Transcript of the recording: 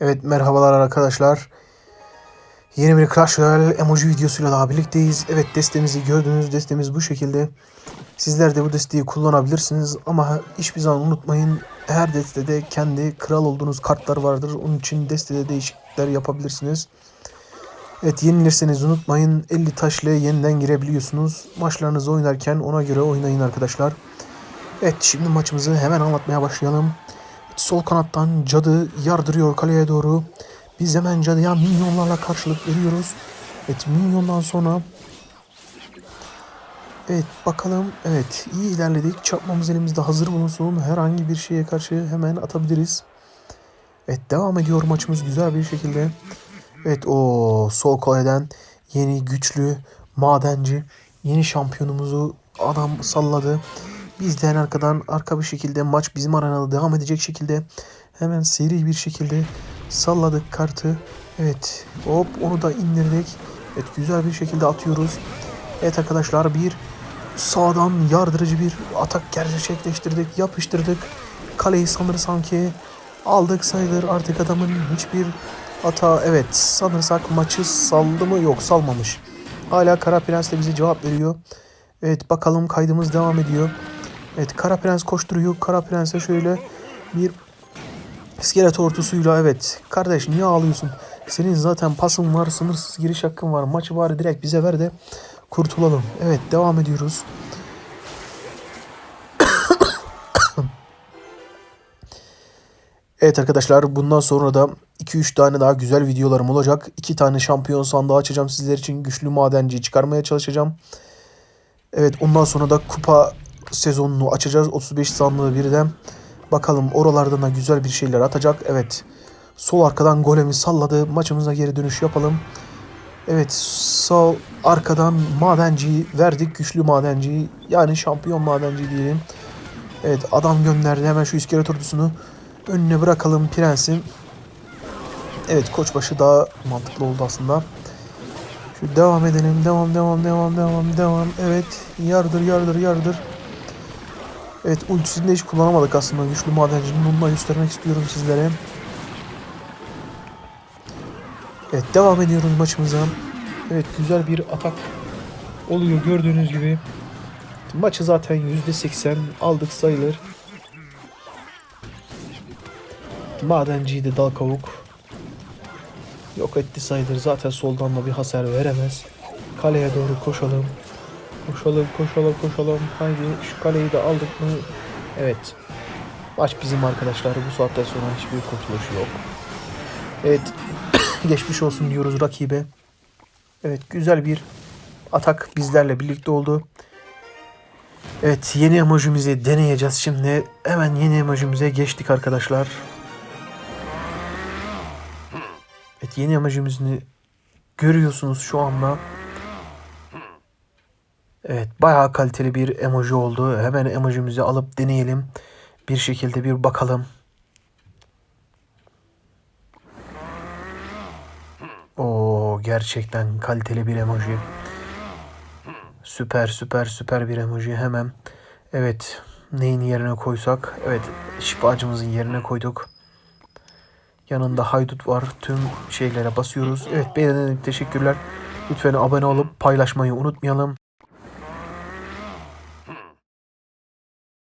Evet merhabalar arkadaşlar. Yeni bir Clash Royale emoji videosuyla daha birlikteyiz. Evet destemizi gördünüz. Destemiz bu şekilde. Sizler de bu desteği kullanabilirsiniz. Ama hiçbir zaman unutmayın. Her destede kendi kral olduğunuz kartlar vardır. Onun için destede değişiklikler yapabilirsiniz. Evet yenilirseniz unutmayın 50 taşla yeniden girebiliyorsunuz. Maçlarınızı oynarken ona göre oynayın arkadaşlar. Evet şimdi maçımızı hemen anlatmaya başlayalım. Sol kanattan cadı yardırıyor kaleye doğru. Biz hemen cadıya minyonlarla karşılık veriyoruz. Evet minyondan sonra Evet bakalım. Evet iyi ilerledik. Çarpmamız elimizde hazır bulunsun. Herhangi bir şeye karşı hemen atabiliriz. Evet devam ediyor maçımız güzel bir şekilde. Evet o sol kaleden yeni güçlü madenci yeni şampiyonumuzu adam salladı. Biz de en arkadan arka bir şekilde maç bizim arenada devam edecek şekilde hemen seri bir şekilde salladık kartı. Evet hop onu da indirdik. Evet güzel bir şekilde atıyoruz. Evet arkadaşlar bir sağdan yardırıcı bir atak gerçekleştirdik. Yapıştırdık. Kaleyi sanırsam ki aldık sayılır artık adamın hiçbir hata evet sanırsak maçı saldı mı yok salmamış. Hala Kara Prens de bize cevap veriyor. Evet bakalım kaydımız devam ediyor. Evet Kara Prens koşturuyor. Kara Prens'e şöyle bir iskelet ortusuyla evet kardeş niye ağlıyorsun? Senin zaten pasın var, sınırsız giriş hakkın var. Maçı bari direkt bize ver de kurtulalım. Evet devam ediyoruz. Evet arkadaşlar bundan sonra da 2-3 tane daha güzel videolarım olacak. 2 tane şampiyon sandığı açacağım sizler için. Güçlü madenciyi çıkarmaya çalışacağım. Evet ondan sonra da kupa sezonunu açacağız. 35 sandığı birden. Bakalım oralardan da güzel bir şeyler atacak. Evet sol arkadan golemi salladı. Maçımıza geri dönüş yapalım. Evet sol arkadan madenciyi verdik. Güçlü madenciyi yani şampiyon madenci diyelim. Evet adam gönderdi hemen şu iskelet ordusunu önüne bırakalım prensin. Evet koçbaşı daha mantıklı oldu aslında. Şu devam edelim. Devam devam devam devam devam. Evet yardır yardır yardır. Evet ultisini de hiç kullanamadık aslında. Güçlü madencinin bunu da göstermek istiyorum sizlere. Evet devam ediyoruz maçımıza. Evet güzel bir atak oluyor gördüğünüz gibi. Maçı zaten %80 aldık sayılır. Madenciyi de dal kavuk. Yok etti sayılır. Zaten soldan da bir hasar veremez. Kaleye doğru koşalım. Koşalım, koşalım, koşalım. Haydi şu kaleyi de aldık mı? Evet. Maç bizim arkadaşlar. Bu saatten sonra hiçbir kurtuluş yok. Evet. Geçmiş olsun diyoruz rakibe. Evet güzel bir atak bizlerle birlikte oldu. Evet yeni emojimizi deneyeceğiz şimdi. Hemen yeni emojimize geçtik arkadaşlar. Evet yeni emojimizi görüyorsunuz şu anda. Evet bayağı kaliteli bir emoji oldu. Hemen emojimizi alıp deneyelim. Bir şekilde bir bakalım. Oo gerçekten kaliteli bir emoji. Süper süper süper bir emoji hemen. Evet neyin yerine koysak. Evet şifacımızın yerine koyduk. Yanında haydut var. Tüm şeylere basıyoruz. Evet için teşekkürler. Lütfen abone olup paylaşmayı unutmayalım.